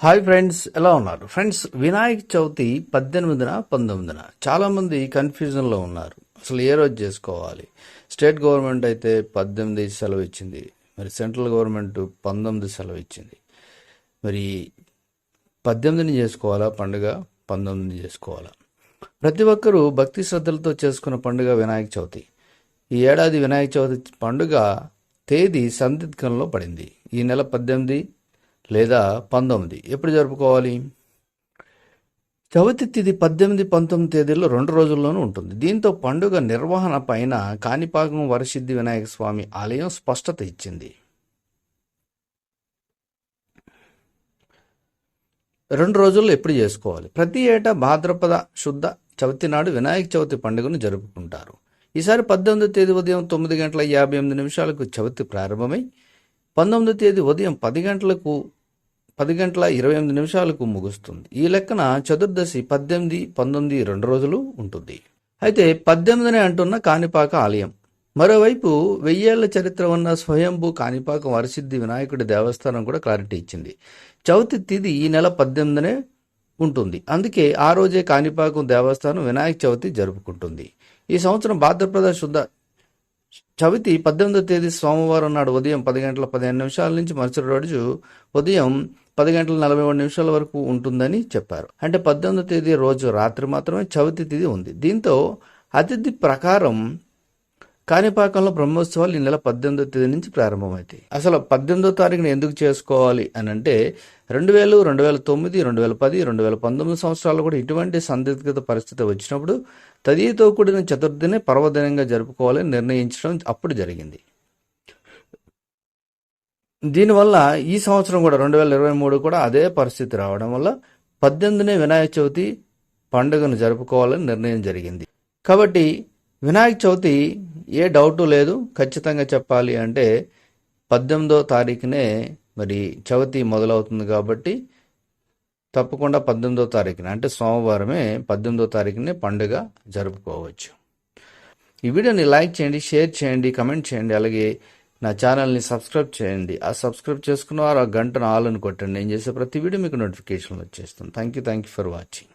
Hi friends ఎలా ఉన్నారు? Friends Vinayaka Chavithi పద్దెనిమిదిన పంతొమ్మిదిన. చాలా మంది కన్ఫ్యూజన్లో ఉన్నారు. అసలు ఏ రోజు చేసుకోవాలి? స్టేట్ గవర్నమెంట్ అయితే పద్దెనిమిది సెలవు ఇచ్చింది. మరి సెంట్రల్ గవర్నమెంట్ పంతొమ్మిది సెలవు ఇచ్చింది. మరి పద్దెనిమిదిని చేసుకోవాలా పండుగ? పంతొమ్మిదిని చేసుకోవాలా? ప్రతి ఒక్కరూ భక్తి శ్రద్ధలతో చేసుకున్న పండుగ వినాయక చవితి ఈ ఏడాది వినాయక చవితి పండుగ తేదీ సందిగ్ధంలో పడింది. ఈ నెల పద్దెనిమిది లేదా పంతొమ్మిది. ఎప్పుడు జరుపుకోవాలి? చవితి తిథి పద్దెనిమిది పంతొమ్మిది తేదీల్లో రెండు రోజుల్లోనూ ఉంటుంది. దీంతో పండుగ నిర్వహణ పైన కాణిపాకం వరసిద్ధి వినాయక స్వామి ఆలయం స్పష్టత ఇచ్చింది. రెండు రోజుల్లో ఎప్పుడు చేసుకోవాలి? ప్రతి ఏటా భాద్రపద శుద్ధ చవితి నాడు వినాయక చవితి పండుగను జరుపుకుంటారు. ఈసారి పద్దెనిమిదో తేదీ ఉదయం తొమ్మిది గంటల యాభై ఎనిమిది నిమిషాలకు చవితి ప్రారంభమై పంతొమ్మిదో తేదీ ఉదయం పది గంటలకు పది గంటల ఇరవై ఎనిమిది నిమిషాలకు ముగుస్తుంది. ఈ లెక్కన చతుర్దశి పద్దెనిమిది పంతొమ్మిది రెండు రోజులు ఉంటుంది. అయితే పద్దెనిమిదినే అంటున్న కాణిపాక ఆలయం. మరోవైపు వెయ్యేళ్ళ చరిత్ర ఉన్న స్వయంభూ కాణిపాక వరసిద్ధి వినాయకుడి దేవస్థానం కూడా క్లారిటీ ఇచ్చింది. చవితి తిది ఈ నెల పద్దెనిమిదినే ఉంటుంది. అందుకే ఆ రోజే కాణిపాకం దేవస్థానం వినాయక చవితి జరుపుకుంటుంది. ఈ సంవత్సరం భాద్రపద శుద్ధ చవితి పద్దెనిమిదో తేదీ సోమవారం నాడు ఉదయం పది గంటల పదిహేను నిమిషాల నుంచి మరుసటి రోజు ఉదయం పది గంటల నలభై మూడు నిమిషాల వరకు ఉంటుందని చెప్పారు. అంటే పద్దెనిమిదో తేదీ రోజు రాత్రి మాత్రమే చవితి తిథి ఉంది. దీంతో అతిథి ప్రకారం కాణిపాకంలో బ్రహ్మోత్సవాలు ఈ నెల పద్దెనిమిదో తేదీ నుంచి ప్రారంభమవుతాయి అసలు పద్దెనిమిదో తారీఖున ఎందుకు చేసుకోవాలి అని అంటే రెండు వేలు రెండు వేల తొమ్మిది రెండు వేల పది రెండు వేల పంతొమ్మిది సంవత్సరాలు కూడా ఇటువంటి సందిగ్ధత పరిస్థితి వచ్చినప్పుడు తదితో కూడిన చతుర్థిని పర్వదినంగా జరుపుకోవాలని నిర్ణయించడం అప్పుడు జరిగింది. దీనివల్ల ఈ సంవత్సరం కూడా రెండు వేల ఇరవై మూడు కూడా అదే పరిస్థితి రావడం వల్ల పద్దెనిమిదినే వినాయక చవితి పండుగను జరుపుకోవాలని నిర్ణయం జరిగింది. కాబట్టి వినాయక చవితి ఏ డౌటు లేదు ఖచ్చితంగా చెప్పాలి అంటే పద్దెనిమిదో తారీఖునే మరి చవితి మొదలవుతుంది కాబట్టి తప్పకుండా పద్దెనిమిదో తారీఖున అంటే సోమవారమే పద్దెనిమిదో తారీఖునే పండుగ జరుపుకోవచ్చు. ఈ వీడియోని లైక్ చేయండి షేర్ చేయండి కమెంట్ చేయండి అలాగే నా ఛానల్ని సబ్స్క్రైబ్ చేయండి. ఆ సబ్స్క్రైబ్ చేసుకున్న వారు ఆ గంటను ఆల్ అని కొట్టండి. నేను చేసే ప్రతి వీడియో మీకు నోటిఫికేషన్ వచ్చేస్తుంది. Thank you thank you for watching.